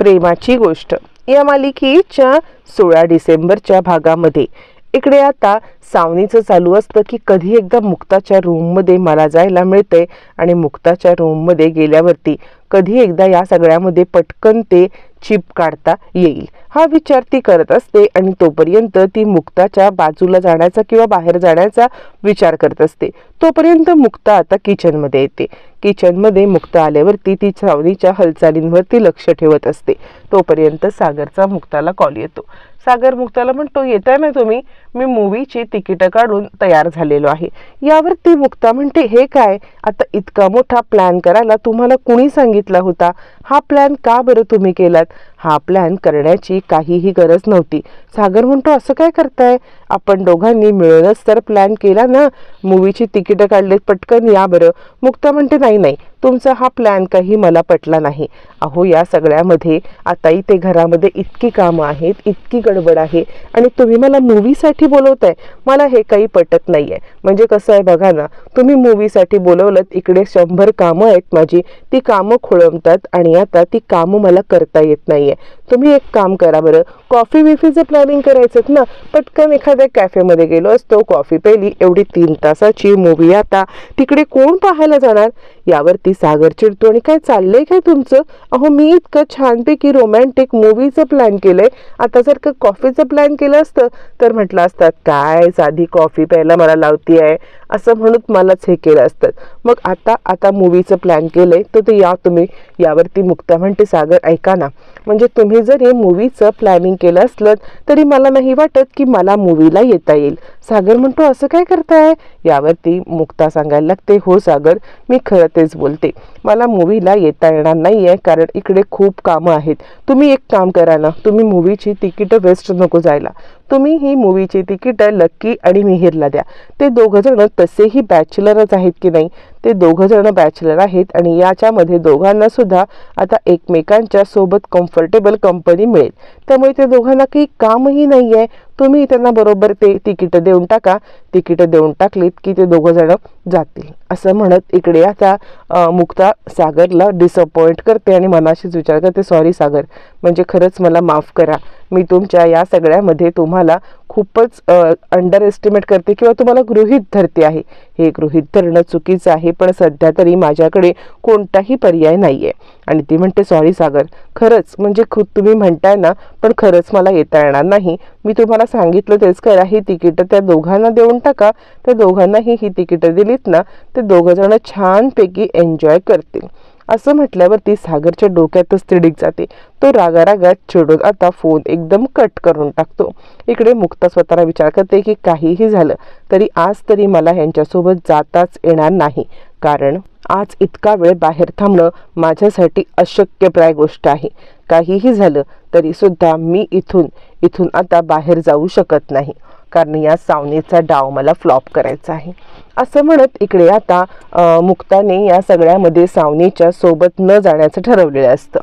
प्रेमाची गोष्ट. या मालिकेच्या सोळा डिसेंबरच्या भागामध्ये इकडे आता सावनीचं चालू असतं की कधी एकदा मुक्ताच्या रूममध्ये मला जायला मिळते आणि मुक्ताच्या रूममध्ये गेल्यावरती कधी एकदा या सगळ्यामध्ये पटकन ते चिप काढता येईल. हा विचार ती करत असते आणि तोपर्यंत ती मुक्ताच्या बाजूला जाण्याचा किंवा बाहेर जाण्याचा विचार करत असते. तोपर्यंत मुक्ता आता किचनमध्ये येते. किचनमध्ये मुक्ता आल्यावरती ती छावणीच्या हालचालींवरती लक्ष ठेवत असते. तोपर्यंत सागरचा मुक्ताला कॉल येतो. सागर मुक्ताला म्हणतो येताय ना तुम्ही? मी मूवीची तिकीटं काढून तयार झालेलो आहे. यावरती मुक्ता म्हणते हे काय? आता इतका मोठा प्लॅन करायला तुम्हाला कुणी सांगितला होता? हा प्लॅन का बरं तुम्ही केलात? हा प्लॅन करण्याची काहीही गरज नव्हती. सागर म्हणतो असं काय करताय? आपण दोघांनी मिळूनच तर प्लॅन केला ना? मूवीची तिकीटं काढलेत पटकन या बरं. मुक्ता म्हणते नाही नाही. तुमचा हा प्लॅन काही मला पटला नाही. अहो या सगळ्यामध्ये आताही ते घरामध्ये इतकी कामं आहेत इतकी गडबड आहे आणि तुम्ही मला मूवीसाठी बोलवताय मला हे काही पटत नाही आहे म्हणजे कसं आहे बघा ना तुम्ही मूवीसाठी बोलवलं इकडे शंभर कामं आहेत माझी ती कामं खोळंबतात आणि आता ती कामं मला करता येत नाही आहे तुम्ही एक काम करा बरं. कॉफी बिफीचं प्लॅनिंग करायचं ना. पटकन एखाद्या कॅफेमध्ये गेलो असतो. कॉफी पेली एवढी तीन तासाची मूवी आता. तिकडे कोण पाहायला जाणार? यावरती सागर चिडतो. आणि काय चाललंय काय तुमचं? अहो मी इतकं छानपैकी रोमॅन्टिक मूवीचं प्लॅन केलंय. आता जर का कॉफीचं प्लॅन केलं असतं तर म्हटलं असतात काय साधी कॉफी प्यायला मला लावती आहे असं म्हणत मलाच हे केलं असतं. मग आता आता मूवीचं प्लॅन केलंय तर ते या तुम्ही यावरती मुक्ता म्हणते सागर ऐका ना. म्हणजे तुम्ही जर हे मूवीचं प्लॅनिंग केलं असलं तरी मला नाही वाटत की मला मूवीला येता येईल. सागर म्हणतो असं काय करताय? यावरती मुक्ता सांगायला लागते हो सागर मी खरं तेच बोलते. मला मूवीला येता येणार नाही आहे कारण इकडे खूप कामं आहेत. तुम्ही एक काम करा ना तुम्ही मूवीची तिकीटं वेस्ट नको जायला. तुम्ही ही मूवीची तिकीटं लक्की आणि मिहिरला द्या. ते दोघंजणं तसेही बॅचलरच आहेत की नाही? ते दोघंजणं बॅचलर आहेत आणि याच्यामध्ये दोघांना सुद्धा आता एकमेकांच्या सोबत कम्फर्टेबल कंपनी मिळेल. त्यामुळे ते दोघांना काही कामही नाही आहे तुम्ही त्यांना बरोबर ते तिकीटं देऊन टाका. तिकीटं देऊन टाकलीत की ते दोघंजणं जातील. असं म्हणत इकडे आता मुक्ता सागरला डिसअपॉइंट करते आणि मनाशीच विचार करते सॉरी सागर म्हणजे खरंच मला माफ करा. मी तुमच्या या सगळ्यामध्ये तुम्हाला खूपच अंडर एस्टिमेट करते किंवा तुम्हाला गृहित धरते आहे. हे गृहित धरणं चुकीचं आहे पण सध्या तरी माझ्याकडे कोणताही पर्याय नाही आहे आणि ती म्हणते सॉरी सागर खरंच म्हणजे खूप तुम्ही म्हणताय ना पण खरंच मला येता येणार नाही. मी तुम्हाला सांगितलं तेच करा ही तिकीटं त्या दोघांना देऊन टाका. त्या दोघांनाही ही तिकीटं दिलीत ना तर ते दोघंजण छानपैकी एन्जॉय करतील. असं म्हटल्यावरती सागरच्या डोक्यातच तिडीक जाते. तो रागारागात चिडून आता फोन एकदम कट करून टाकतो. इकडे मुक्ता स्वतःला विचार करते की काहीही झालं तरी आज तरी मला यांच्यासोबत जाताच येणार नाही. कारण आज इतका वेळ बाहेर थांबणं माझ्यासाठी अशक्यप्राय गोष्ट आहे. काहीही झालं तरीसुद्धा मी इथून इथून आता बाहेर जाऊ शकत नाही. कारण या सावनेचा डाव मला फ्लॉप करायचा आहे. असं म्हणत इकडे आता मुक्ताने या सगळ्यामध्ये सावनेच्या सोबत न जाण्याचं ठरवलेलं असतं.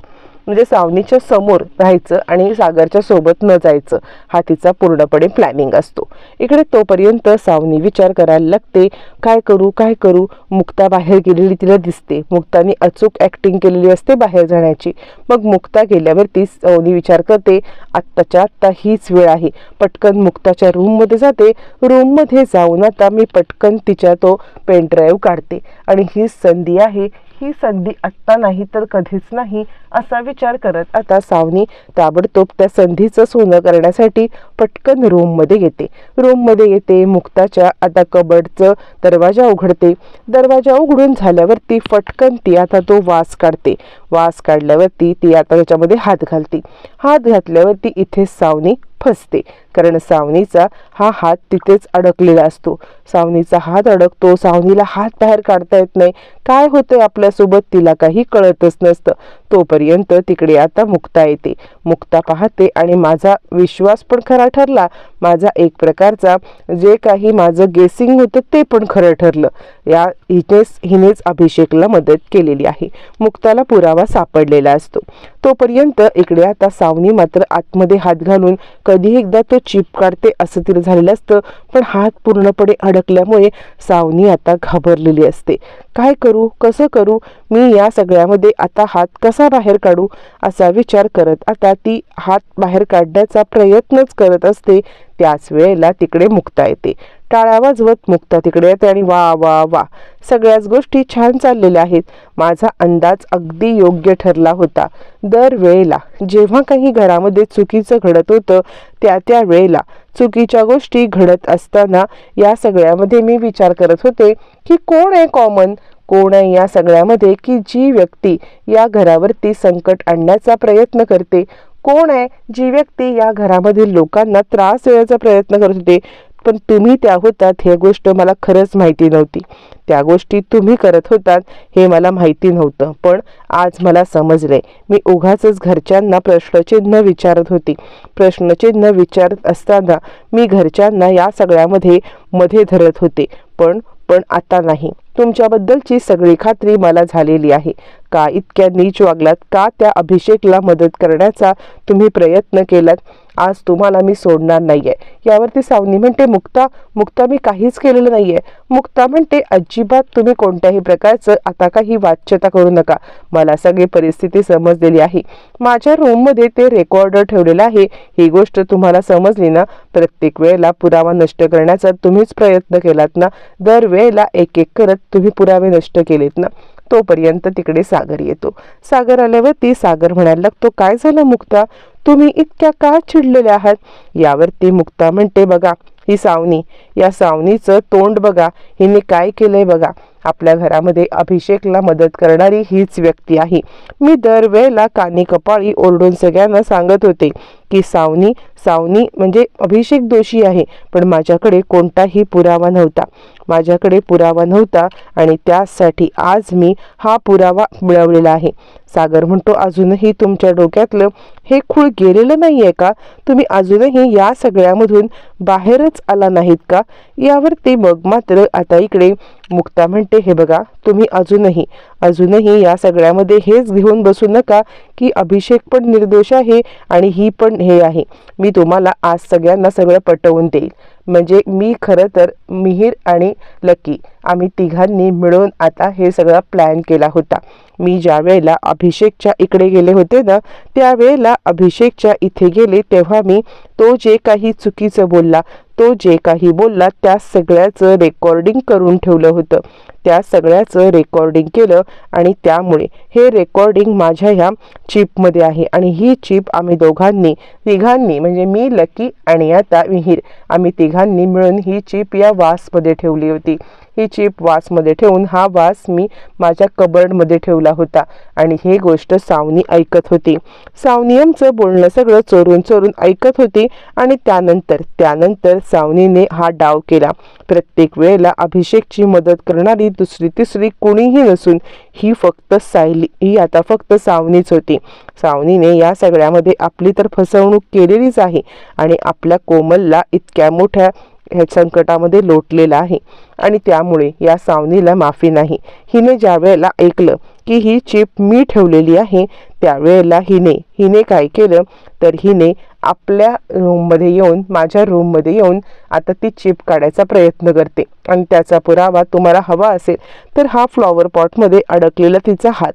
म्हणजे सावनीच्या समोर राहायचं आणि सागरच्या सोबत न जायचं हा तिचा पूर्णपणे प्लॅनिंग असतो. इकडे तोपर्यंत सावनी विचार करायला लागते काय करू काय करू? मुक्ता बाहेर गेलेली तिला दिसते. मुक्ताने अचूक ॲक्टिंग केलेली असते बाहेर जाण्याची. मग मुक्ता गेल्यावरती सावनी विचार करते आत्ताच्या आत्ता हीच वेळ आहे. पटकन मुक्ताच्या रूममध्ये जाते. रूममध्ये जाऊन आता मी पटकन तिच्या तो पेनड्राईव्ह काढते. आणि ही संधी आहे ही संधी आत्ता नाही तर कधीच नाही असा विचार करत आता सावनी ताबडतोब त्या संधीचं सोनं करण्यासाठी पटकन रूममध्ये येते. रूममध्ये येते मुक्ताच्या आता कबडचं दरवाजा उघडते. दरवाजा उघडून झाल्यावरती फटकन ती आता तो वास काढते. वास काढल्यावरती ती आता त्याच्यामध्ये हात घालते. हात घातल्यावरती इथे सावनी फसते. कारण सावनीचा हा हात तिथेच अडकलेला असतो. सावनीचा हात अडकतो सावनीला हात बाहेर काढता येत नाही. काय होतंय आपल्यासोबत तिला काही कळतच नसतं. तोपर्यंत तिकडे आता मुक्ता येते. मुक्ता पाहते आणि माझा विश्वास पण खरा ठरला. माझा एक प्रकारचा जे काही माझं गेसिंग होतं ते पण खरं ठरलं. या हिनेच हिनेच अभिषेकला मदत केलेली आहे. मुक्ताला पुरावा सापडलेला असतो. तोपर्यंत इकडे आता सावनी मात्र आतमध्ये हात घालून कधी एकदा तो चिप काढते असं तिला झालेलं असतं. पण हात पूर्णपणे अडकल्यामुळे सावनी आता घाबरलेली असते. काय करू? कसं करू? मी या सगळ्यामध्ये आता हात कसा बाहेर काढू? असा विचार करत आता ती हात बाहेर काढण्याचा प्रयत्नच करत असते. त्याच वेळेला तिकडे मुक्ता येते. टाळ्या वाजवत मुक्ता तिकडे येते आणि वा वा वा. सगळ्याच गोष्टी छान चाललेल्या आहेत. माझा अंदाज अगदी योग्य ठरला होता. दर वेळेला जेव्हा काही घरामध्ये चुकीचं घडत होतं त्या त्या वेळेला चुकीच्या गोष्टी घडत असताना या सगळ्यामध्ये मी विचार करत होते की कोण आहे कॉमन कोण आहे या सगळ्यामध्ये की जी व्यक्ती या घरावरती संकट आणण्याचा प्रयत्न करते? कोण आहे? जी व्यक्ती या घरामधील लोकांना त्रास देण्याचा प्रयत्न करत होते. पण तुम्ही त्या होतात हे गोष्ट मला खरंच माहिती नव्हती. त्या गोष्टी तुम्ही करत होतात हे मला माहिती नव्हतं. पण आज मला समजले मी उघाच घरच्यांना प्रश्नचिन्ह विचारत होती. प्रश्नचिन्ह विचारत असताना मी घरच्यांना या सगळ्यामध्ये मध्ये धरत होते. पण पण आता नाही. तुमच्याबद्दलची सगळी खात्री मला झालेली आहे. का? इतक्या नीच वागलात का? त्या अभिषेकला मदत करण्याचा तुम्ही प्रयत्न केलात. आज तुम्हाला मी सोडणार नाही आहे यावरती सावनी म्हणते मुक्ता मुक्ता मी काहीच केलेलं नाही आहे मुक्ता म्हणते अजिबात तुम्ही कोणत्याही प्रकारचं आता काही वाच्यता करू नका. मला सगळी परिस्थिती समजलेली आहे. माझ्या रूममध्ये ते रेकॉर्डर ठेवलेलं आहे. ही गोष्ट तुम्हाला समजली ना? प्रत्येक वेळेला पुरावा नष्ट करण्याचा तुम्हीच प्रयत्न केलात ना? दर वेळेला एक एक करत तुम्ही पुरावे नष्ट केलेत ना? तोपर्यंत तिकडे सागर येतो. सागर आल्यावरती सागर म्हणायला लागतो काय झालं मुक्ता? तुम्ही इतक्या का चिडलेल्या आहात? यावरती मुक्ता म्हणते बघा ही सावनी या सावनीचं तोंड बघा हिने काय केलंय बघा. आपल्या घरामध्ये अभिषेकला मदत करणारी हीच व्यक्ती आहे. मी दरवेळेला कानी कपाळी ओरडून सगळ्यांना सांगत होते की सावनी सावनी म्हणजे अभिषेक दोषी आहे पण माझ्याकडे कोणताही पुरावा नव्हता. माझ्याकडे पुरावा नव्हता आणि त्यासाठी आज मी हा पुरावा मिळवलेला आहे. सागर म्हणतो अजूनही तुमच्या डोक्यातलं हे खूळ गेलेलं नाही आहे का? तुम्ही अजूनही या सगळ्यामधून बाहेरच आला नाहीत का? यावरती मग मात्र आता इकडे मुक्ता म्हणते हे बघा तुम्ही अजूनही अजूनही या सगळ्यामध्ये हेच घेऊन बसू नका की अभिषेक पण निर्दोष आहे आणि ही पण हे आहे. मी तुम्हाला आज सगळ्यांना सगळं पटवून देईल. म्हणजे मी खरं तर मिहीर आणि लकी. आम्ही तिघांनी मिळून आता हे सगळं प्लॅन केला होता. मी ज्या वेळेला अभिषेकच्या इकडे गेले होते ना त्यावेळेला अभिषेकच्या इथे गेले तेव्हा मी तो जे काही चुकीचं बोलला तो जे काही बोलला त्या सगळ्याचं रेकॉर्डिंग करून ठेवलं होतं. त्या सगळ्याचं रेकॉर्डिंग केलं आणि त्यामुळे हे रेकॉर्डिंग माझ्या ह्या चिपमध्ये आहे आणि ही चिप आम्ही दोघांनी तिघांनी म्हणजे मी लकी आणि आता विहीर आम्ही तिघांनी मिळून ही चिप या वासमध्ये ठेवली होती. ही चिप वासमध्ये ठेवून हा वास मी माझ्या कबर्डमध्ये ठेवला होता. आणि हे गोष्ट सावनी ऐकत होती. सावनी आमचं बोलणं सगळं चोरून चोरून ऐकत होती आणि त्यानंतर त्यानंतर सावनीने हा डाव केला. प्रत्येक वेळेला अभिषेकची मदत करणारी दुसरी तिसरी कोणीही नसून ही फक्त सायली ही आता फक्त सावनीच होती. सावनीने या सगळ्यामध्ये आपली तर फसवणूक केलेलीच आहे आणि आपल्या कोमलला इतक्या मोठ्या ह्या संकटामध्ये लोटलेला आहे. आणि त्यामुळे या सावनीला माफी नाही. हिने ज्या वेळेला ऐकलं की ही चिप मी ठेवलेली आहे त्यावेळेला हिने हिने काय केलं? तर हिने आपल्या रूममध्ये येऊन माझ्या रूममध्ये येऊन आता ती चिप काढायचा प्रयत्न करते. आणि त्याचा पुरावा तुम्हाला हवा असेल तर हा फ्लॉवर पॉटमध्ये अडकलेला तिचा हात.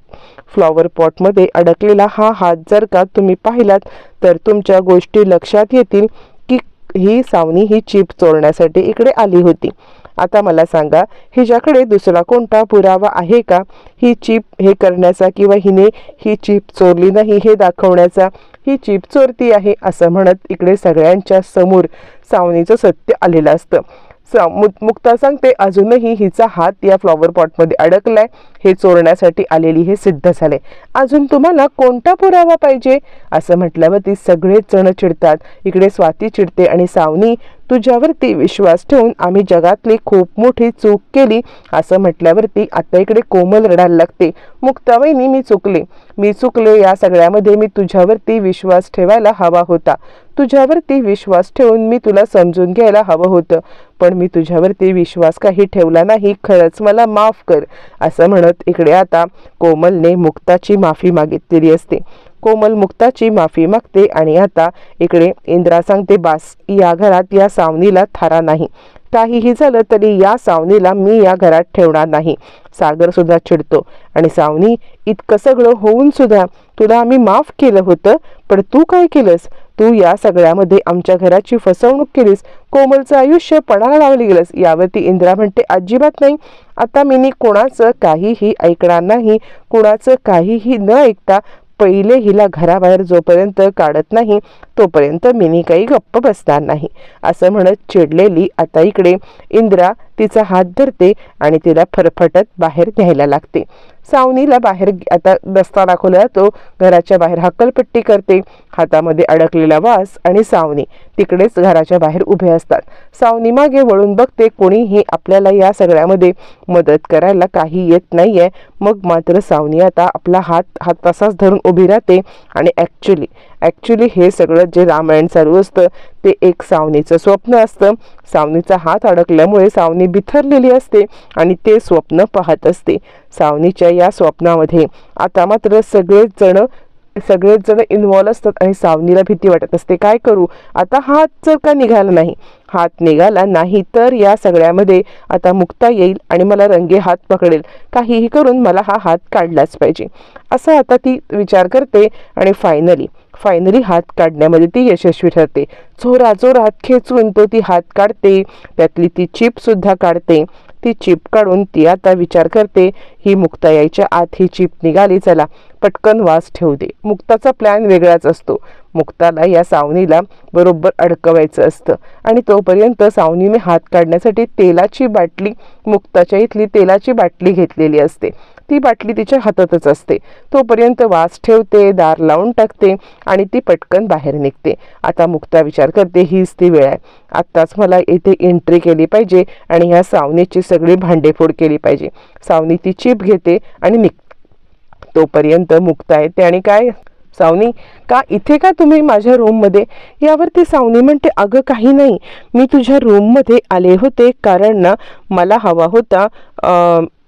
फ्लॉवर पॉटमध्ये अडकलेला हा हात जर का तुम्ही पाहिलात तर तुमच्या गोष्टी लक्षात येतील की ही सावनी ही चिप चोरण्यासाठी इकडे आली होती. आता मला सांगा हिच्याकडे दुसरा कोणता पुरावा आहे का? ही चीप हे करण्याचा किंवा हिने ही चीप चोरली नाही हे दाखवण्याचा ही चीप चोरती आहे असं म्हणत इकडे सगळ्यांच्या समोर सावनीचं सत्य आलेलं असतं. मुक्ता सांगते अजूनही हिचा हात या फ्लॉवर पॉटमध्ये अडकलाय. हे चोरण्यासाठी आलेली हे सिद्ध झाले. अजून तुम्हाला कोणता पुरावा पाहिजे? असं म्हटल्यावर ती सगळेच जण चिडतात. इकडे स्वाती चिडते आणि सावनी तुझ्यावरती विश्वास ठेवून आम्ही जगातली खूप मोठी चूक केली असं म्हटल्यावरती आता इकडे कोमल रडायला लागते. मुक्तावाईनी मी चुकले. मी चुकले या सगळ्यामध्ये मी तुझ्यावरती विश्वास ठेवायला हवा होता. तुझ्यावरती विश्वास ठेवून मी तुला समजून घ्यायला हवं होतं. पण मी तुझ्यावरती विश्वास काही ठेवला नाही खरंच मला माफ कर असं म्हणत इकडे आता कोमलने मुक्ताची माफी मागितलेली असते. कोमल मुक्ताची माफी मागते आणि आता इकडे इंद्रा सांगते बास या घरात या सावनीला थारा नाही. काहीही झालं तरी या सावनीला मी या घरात ठेवणार नाही. सागर सुद्धा चिडतो. आणि सावनी इतकं सगळं होऊन सुद्धा तुला आम्ही माफ केलं होतं पण तू काय केलंस? तू या सगळ्यामध्ये आमच्या घराची फसवणूक केलीस कोमलचं आयुष्य पणाला लावली गेलंस यावरती इंदिरा म्हणते अजिबात नाही. आता मी कोणाचं काहीही ऐकणार नाही कोणाचं काहीही न ऐकता पहिले हिला घराबाहेर जोपर्यंत काढत नाही तोपर्यंत मिनी काही गप्प बसणार नाही. असं म्हणत चिडलेली आता इकडे इंद्रा तिचा हात धरते आणि तिला फरफटत बाहेर न्यायला लागते. सावनीला बाहेर आता दस्ता दाखवला जातो. घराच्या बाहेर हक्कलपट्टी करते. हातामध्ये अडकलेला वास आणि सावनी तिकडेच घराच्या बाहेर उभे असतात. सावनी मागे वळून बघते कोणीही आपल्याला या सगळ्यामध्ये मदत करायला काही येत नाहीये. मग मात्र सावनी आता आपला हात हात तसाच धरून उभी राहते आणि ॲक्च्युली ॲक्च्युली हे सगळं जे रामायण चालू असतं ते एक सावनीचं स्वप्न असतं. सावनीचा हात अडकल्यामुळे सावनी बिथरलेली असते आणि ते स्वप्न पाहत असते. सावनीच्या या स्वप्नामध्ये आता मात्र सगळेच जण सगळेच जण इन्व्हॉल्व असतात आणि सावनीला भीती वाटत असते. काय करू? आता हात जर का निघाला नाही. हात निघाला नाही तर या सगळ्यामध्ये आता मुक्ता येईल आणि मला रंगे हात पकडेल. काहीही करून मला हा हात काढलाच पाहिजे. असं आता ती विचार करते आणि फायनली फायनली हात काढण्यामध्ये ती यशस्वी ठरते. चोरा चोरात खेचून तो ती हात काढते. त्यातली ती चिपसुद्धा काढते. ती चिप काढून ती आता विचार करते ही मुक्ता यायच्या आत ही चिप निघाली चला पटकन वास ठेवू दे. मुक्ताचा प्लॅन वेगळाच असतो. मुक्ताला या सावनीला बरोबर अडकवायचं असतं आणि तोपर्यंत सावनीने हात काढण्यासाठी तेलाची बाटली मुक्ताच्या इथली तेलाची बाटली घेतलेली असते. ती बाटली तिच्या हातातच असते. तोपर्यंत वास ठेवते दार लावून टाकते आणि ती पटकन बाहेर निघते. आता मुक्ता विचार करते हीच ती वेळ आहे. आत्ताच मला येथे एंट्री केली पाहिजे आणि ह्या सावनीची सगळी भांडेफोड केली पाहिजे. सावनी ती चिप घेते आणि निघ तोपर्यंत मुक्ता येते आणि काय सावनी? का इथे का तुम्ही माझ्या रूममध्ये यावरती सावनी म्हणते अगं काही नाही. मी तुझ्या रूममध्ये आले होते कारण ना मला हवा होता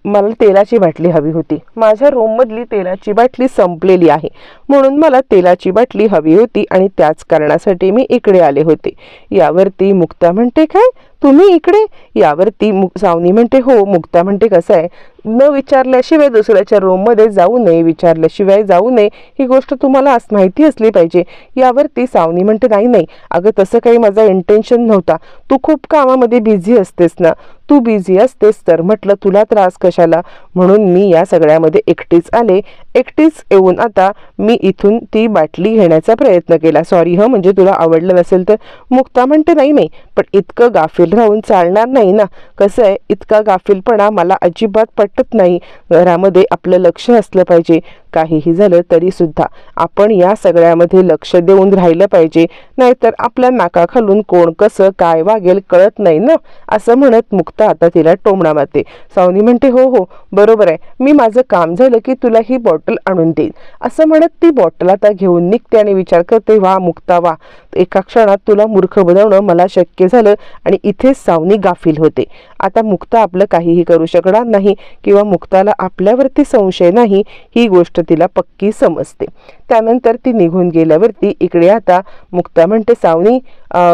मला तेलाची बाटली हवी होती. माझ्या रूममधली तेलाची बाटली संपलेली आहे. म्हणून मला तेलाची बाटली हवी होती आणि त्याच कारणासाठी मी इकडे आले होते. यावरती मुक्ता म्हणते काय? तुम्ही इकडे? यावरती मु सावनी म्हणते हो मुक्ता म्हणते कसं आहे? न विचारल्याशिवाय दुसऱ्याच्या रूममध्ये जाऊ नये विचारल्याशिवाय जाऊ नये ही गोष्ट तुम्हाला आज माहिती असली पाहिजे. यावरती सावनी म्हणते नाही नाही अगं तसं काही माझा इंटेन्शन नव्हता. तू खूप कामामध्ये बिझी असतेस ना. तू बिझी असतेस तर म्हटलं तुला त्रास कशाला? म्हणून मी या सगळ्यामध्ये एकटीच आले. एकटीच येऊन आता मी इथून ती बाटली घेण्याचा प्रयत्न केला. सॉरी ह म्हणजे तुला आवडलं नसेल तर. मुक्ता म्हणते नाही नाही पण इतकं गाफील राहून चालणार नाही ना. कसं आहे इतका गाफीलपणा मला अजिबात पट वाटत नाही. घरामध्ये आपलं लक्ष असलं पाहिजे. काहीही झालं तरीसुद्धा आपण या सगळ्यामध्ये लक्ष देऊन राहिलं पाहिजे. नाहीतर आपल्या नाकाखालून कोण कसं काय वागेल कळत नाही ना? असं म्हणत मुक्ता आता तिला टोमणा मारते. सावनी म्हणते हो हो बरोबर आहे. मी माझं काम झालं की तुला ही बॉटल आणून देईन. असं म्हणत ती बॉटल आता घेऊन निघते आणि विचार करते वा मुक्ता वा. एका क्षणात तुला मूर्ख बनवणं मला शक्य झालं आणि इथेच सावनी गाफील होते. आता मुक्ता आपलं काहीही करू शकणार नाही. किंवा मुक्ताला आपल्यावरती संशय नाही ही गोष्ट तिला पक्की समजते. त्यानंतर ती निघून गेल्यावरती इकडे आता मुक्ता म्हणते सावनी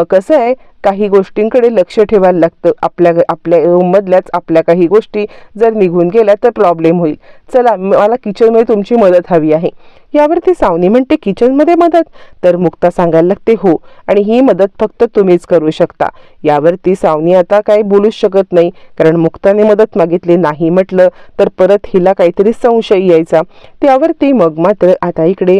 कसं आहे? काही गोष्टींकडे लक्ष ठेवायला लागतं. आपल्या आपल्या रूममधल्याच आपल्या काही गोष्टी जर निघून गेल्या तर प्रॉब्लेम होईल. चला मला किचनमध्ये तुमची मदत हवी आहे. यावरती सावनी म्हणते किचनमध्ये मदत? तर मुक्ता सांगायला लागते हो आणि ही मदत फक्त तुम्हीच करू शकता. यावरती सावनी आता काही बोलूच शकत नाही कारण मुक्ताने मदत मागितली नाही म्हटलं तर परत हिला काहीतरी संशय यायचा. त्यावरती मग मात्र आता इकडे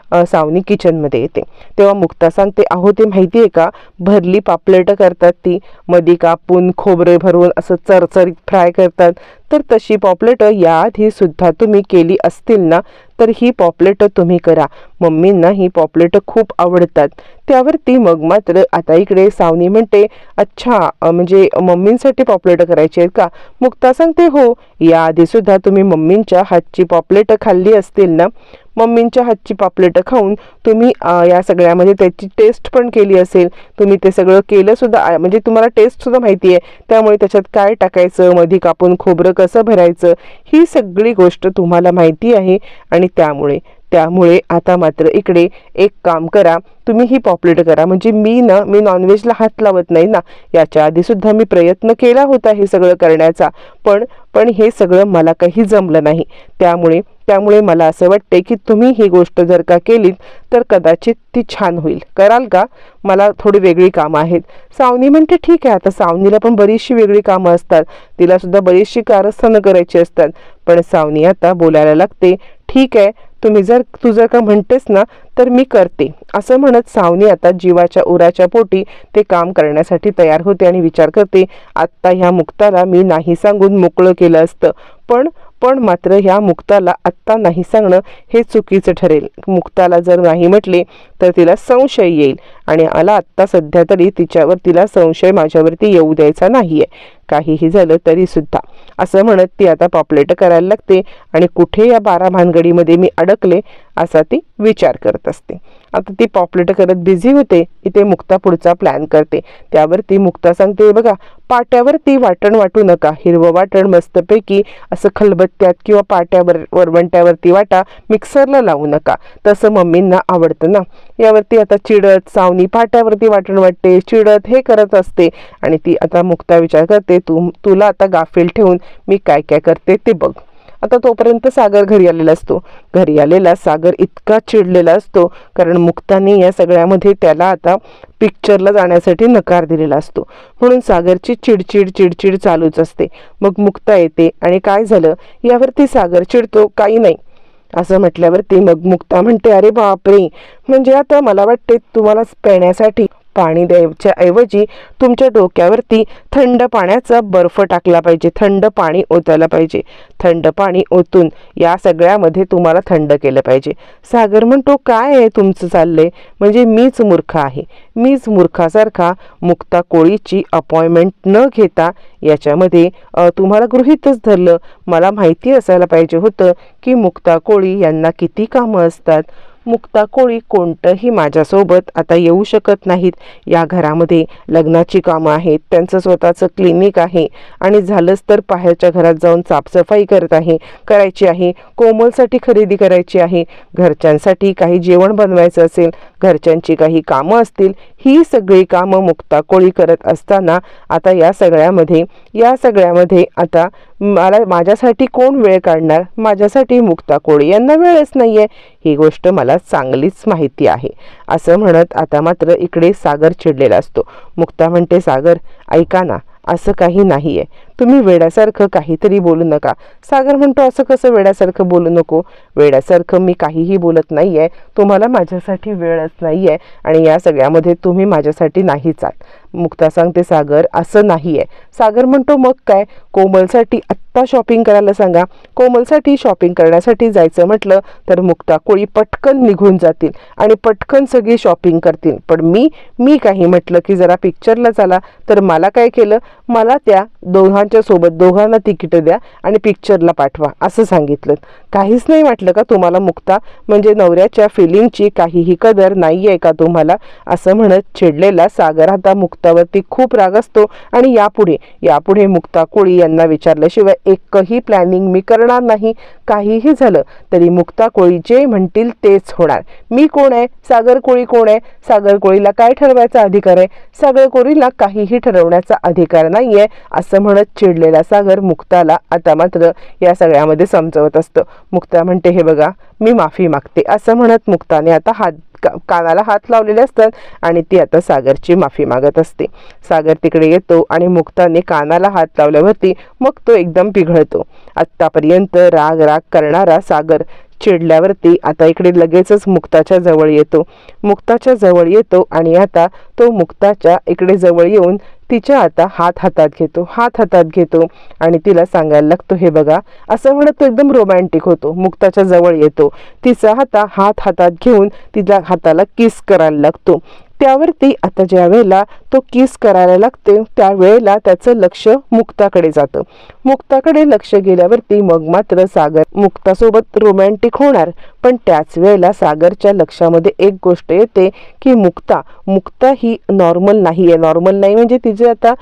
सावनी किचनमध्ये येते. तेव्हा मुक्ता सांगते अहो ते माहिती आहे का? भरली पापलेटं करतात ती. मधी कापून खोबरे भरून असं चरचरीत फ्राय करतात. तर तशी पॉपलेटं याआधी सुद्धा तुम्ही केली असतील ना तर ही पॉपलेटं तुम्ही करा. मम्मींना ही पॉपलेटं खूप आवडतात. त्यावरती मग मात्र आता इकडे सावनी म्हणते अच्छा म्हणजे मम्मींसाठी पॉपलेटं करायची आहेत का? मुक्ता सांगते हो. याआधी सुद्धा तुम्ही मम्मींच्या हातची पॉपलेटं खाल्ली असतील ना? मम्मींच्या हातची पापलेट खाऊन तुम्ही या सगळ्यामध्ये त्याची टेस्ट पण केली असेल. तुम्ही ते सगळं केलं सुद्धा म्हणजे तुम्हाला टेस्ट सुद्धा माहिती आहे. त्यामुळे त्याच्यात काय टाकायचं मधी कापून खोबरं कसं भरायचं ही सगळी गोष्ट तुम्हाला माहिती आहे. आणि त्यामुळे त्यामुळे आता मात्र इकडे एक काम करा तुम्ही ही पॉपलेट करा. म्हणजे मी ना मी नॉनव्हेजला हात लावत नाही ना याच्या आधी सुद्धा मी प्रयत्न केला होता हे सगळं करण्याचा. पण पण हे सगळं मला काही जमलं नाही. त्यामुळे त्यामुळे मला असं वाटते की तुम्ही ही गोष्ट जर का केलीत तर कदाचित ती छान होईल. कराल का? मला थोडी वेगळी कामं आहेत. सावनी म्हणते ठीक आहे आता सावनीला पण बरीचशी वेगळी कामं असतात. तिलासुद्धा बरीचशी कारस्थानं करायची असतात. पण सावनी आता बोलायला लागते ठीक आहे तुम्ही जर तू जर का म्हणतेस ना तर मी करते. असं म्हणत सावनी आता जीवाच्या उराच्या पोटी ते काम करण्यासाठी तयार होते आणि विचार करते आत्ता ह्या मुक्ताला मी नाही सांगून मोकळं केलं असतं. पण पण मात्र ह्या मुक्ताला आत्ता नाही सांगणं हे चुकीचं ठरेल. मुक्ताला जर नाही म्हटले तर तिला संशय येईल. आणि मला आत्ता सध्या तरी तिच्यावर तिला संशय माझ्यावरती येऊ द्यायचा नाही आहे काहीही झालं तरीसुद्धा असं म्हणत ती आता पॉपलेट करायला लागते आणि कुठे या बारा भानगडीमध्ये मी अडकले असा ती विचार करत असते. आता ती पॉपलेट करत बिझी होते इथे मुक्ता पुढचा प्लॅन करते. त्यावर ती मुक्ता सांगते बघा पाट्यावर ती वाटण वाटू नका हिरवं वाटण मस्तपैकी असं खलबत्त्यात किंवा पाट्यावर वरवंट्यावरती वाटा मिक्सरला लावू नका. तसं मम्मींना आवडतं ना. यावरती आता चिडत सावनी पाट्यावरती वाटण वाटते चिडत हे करत असते. आणि ती आता मुक्ता विचार करते तू तुला आता गाफील ठेवून मी काय काय करते ते बघ. आता तोपर्यंत सागर घरी आलेला असतो. घरी आलेला सागर इतका चिडलेला असतो कारण मुक्ताने या सगळ्यामध्ये त्याला आता पिक्चरला जाण्यासाठी नकार दिलेला असतो. म्हणून सागरची चिडचिड चिडचिड चालूच असते. मग मुक्ता येते आणि काय झालं? यावरती सागर चिडतो काही नाही. असं म्हटल्यावरती मग मुक्ता म्हणते अरे बापरे! म्हणजे आता मला वाटते तुम्हाला पेण्यासाठी पाणी द्यायच्या ऐवजी तुमच्या डोक्यावरती थंड पाण्याचा बर्फ टाकला पाहिजे. थंड पाणी ओतायला पाहिजे. थंड पाणी ओतून या सगळ्यामध्ये तुम्हाला थंड केलं पाहिजे. सागर म्हणतो काय आहे तुमचं चाललंय? म्हणजे मीच मूर्ख आहे. मीच मूर्खासारखा मुक्ता कोळीची अपॉइंटमेंट न घेता याच्यामध्ये तुम्हाला गृहीतच धरलं. मला माहिती असायला पाहिजे होतं की मुक्ता कोळी यांना किती कामं असतात. मुक्ता कोळी कोणतंही माझ्यासोबत आता येऊ शकत नाहीत. या घरामध्ये लग्नाची कामं आहेत त्यांचं स्वतःचं क्लिनिक आहे आणि झालंच तर बाहेरच्या घरात जाऊन साफसफाई करत आहे करायची आहे कोमलसाठी खरेदी करायची आहे. घरच्यांसाठी काही जेवण बनवायचं असेल घरच्यांची काही कामं असतील ही सगळी कामं मुक्ता कोळी करत असताना आता या सगळ्यामध्ये या सगळ्यामध्ये आता मला माझ्यासाठी कोण वेळ काढणार? माझ्यासाठी मुक्ता कोळी यांना वेळच नाही आहे ही गोष्ट मला चांगलीच माहिती आहे. असं म्हणत आता मात्र इकडे सागर चिडलेला असतो. मुक्ता म्हणते सागर ऐका ना असं काही नाही आहे तुम्ही वेड्यासारखं काहीतरी बोलू नका. सागर म्हणतो असं कसं वेड्यासारखं बोलू नको? वेड्यासारखं मी काहीही बोलत नाही आहे तुम्हाला माझ्यासाठी वेळच नाही आहे आणि या सगळ्यामध्ये तुम्ही माझ्यासाठी नाहीच आहात मुक्ता सांगते सागर असं नाही आहे सागर म्हणतो मग काय? कोमलसाठी आत्ता शॉपिंग करायला सांगा. कोमलसाठी शॉपिंग करण्यासाठी जायचं म्हटलं तर मुक्ता कोळी पटकन निघून जातील आणि पटकन सगळी शॉपिंग करतील. पण मी मी काही म्हटलं की जरा पिक्चरला चला. तर मला काय केलं? मला त्या दोघांच्या सोबत दोघांना तिकीटं द्या आणि पिक्चरला पाठवा असं सांगितलं. काहीच नाही वाटलं का तुम्हाला मुक्ता? म्हणजे नवऱ्याच्या फिलिंगची काहीही कदर नाही आहे का तुम्हाला? असं म्हणत चिडलेला सागर आता मुक्तावरती खूप राग असतो. आणि यापुढे? यापुढे मुक्ता कोळी यांना विचारल्याशिवाय एकही प्लॅनिंग मी करणार नाही. काहीही झालं तरी मुक्ता कोळी जे म्हणतील तेच होणार. मी कोण आहे? सागर कोळी कोण आहे? सागर कोळीला काय ठरवायचा अधिकार आहे? सागर कोळीला काहीही ठरवण्याचा अधिकार नाही आहे असं म्हणत चिडलेला सागर मुक्ताला आता मात्र या सगळ्यामध्ये समजवत असतं. मुक्ता म्हणते हे बघा मी माफी मागते असं म्हणत मुक्ताने आता हात का- कानाला हात लावलेले असतात आणि ती आता सागरची माफी मागत असते. सागर तिकडे येतो आणि मुक्ताने कानाला हात लावल्यावरती मग तो एकदम पिघळतो आत्तापर्यंत राग राग करणारा सागर चिडल्यावरती आता इकडे लगेचच मुक्ताच्या जवळ येतो. मुक्ताच्या जवळ येतो आणि आता तो मुक्ताच्या इकडे जवळ येऊन तिच्या आता हात हातात घेतो हात हातात घेतो आणि तिला सांगायला लागतो हे बघा असं म्हणत तो एकदम रोमॅन्टिक होतो. मुक्ताच्या जवळ येतो. तिचा हाता हात हातात घेऊन तिच्या हाताला किस करायला लागतो. त्यावरती आता ज्या वेळेला तो किस करायला लागते त्यावेळेला त्याचं लक्ष मुक्ताकडे जातं. मुक्ताकडे लक्ष गेल्यावरती मग मात्र सागर मुक्तासोबत रोमॅन्टिक होणार. पण त्याच वेळेला सागरच्या लक्षामध्ये एक गोष्ट येते की मुक्ता मुक्ता ही नॉर्मल नाही आहे नॉर्मल नाही म्हणजे तिचे आता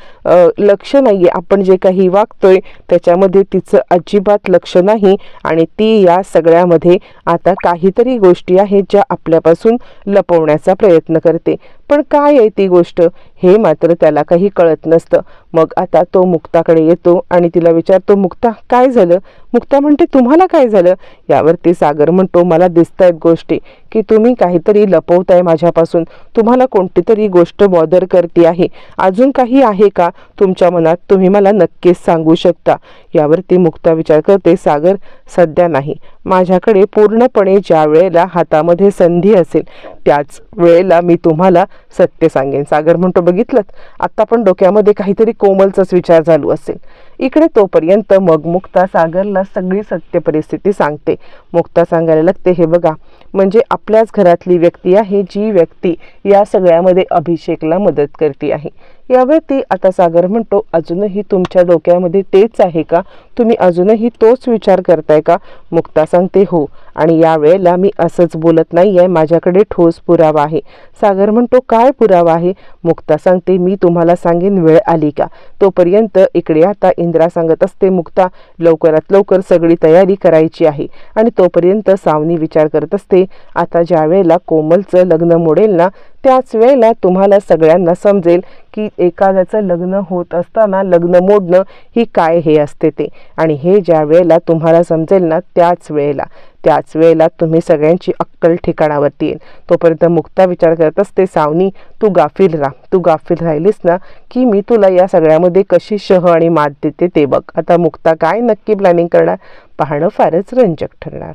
लक्ष नाही आहे आपण जे काही वागतोय त्याच्यामध्ये तिचं अजिबात लक्ष नाही आणि ती या सगळ्यामध्ये आता काहीतरी गोष्टी आहेत ज्या आपल्यापासून लपवण्याचा प्रयत्न करते. पण काय आहे ती गोष्ट? हे मात्र त्याला काही कळत नसतं. मग आता तो मुक्ताकडे येतो आणि तिला विचारतो मुक्ता काय झालं? मुक्ता म्हणते तुम्हाला काय झालं? यावरती सागर म्हणतो मला दिसत आहेत गोष्टी की तुम्ही काहीतरी लपवताय माझ्यापासून. तुम्हाला कोणती तरी गोष्ट बॉदर करते आहे. अजून काही आहे का? तुमच्या मनात तुम्ही मला नक्कीच सांगू शकता. यावरती मुक्ता विचार करते सागर सध्या नाही. माझ्याकडे पूर्णपणे ज्या वेळेला हातामध्ये संधी असेल त्याच वेळेला मी तुम्हाला सत्य सांगेन. सागर म्हणतो बघितलं आत्ता पण डोक्यामध्ये काहीतरी कोमलचाच विचार चालू असेल. इकडे तोपर्यंत मग मुक्ता सागरला सगळी सत्य परिस्थिती सांगते. मुक्ता सांगायला लागते हे बघा म्हणजे आपल्याच घरातली व्यक्ती आहे जी व्यक्ती या सगळ्यामध्ये अभिषेकला मदत करते आहे. यावरती आता सागर म्हणतो अजूनही तुमच्या डोक्यामध्ये तेच आहे का? तुम्ही अजूनही तोच विचार करताय का? मुक्ता सांगते हो आणि यावेळेला मी असंच बोलत नाही आहे माझ्याकडे ठोस पुरावा आहे. सागर म्हणतो काय पुरावा आहे? मुक्ता सांगते मी तुम्हाला सांगेन वेळ आली का? तोपर्यंत इकडे आता इंद्रा सांगत असते मुक्ता लवकरात लवकर सगळी तयारी करायची आहे. आणि तोपर्यंत सावनी विचार करत असते आता ज्या वेळेला कोमलचं लग्न मोडेल ना त्याच वेळेला तुम्हाला सगळ्यांना समजेल की एखाद्याचं लग्न होत असताना लग्न मोडणं ही काय हे असते ते. आणि हे ज्या वेळेला तुम्हाला समजेल ना त्याच वेळेला. त्याच वेळेला तुम्ही सगळ्यांची अक्कल ठिकाणावरती येईल. तोपर्यंत मुक्ता विचार करत असते सावनी तू गाफील राह. तू गाफील राहिलीस ना की मी तुला या सगळ्यामध्ये कशी शह आणि मात देते ते बघ. आता मुक्ता काय नक्की प्लॅनिंग करणार? पाहणं फारच रंजक ठरणार.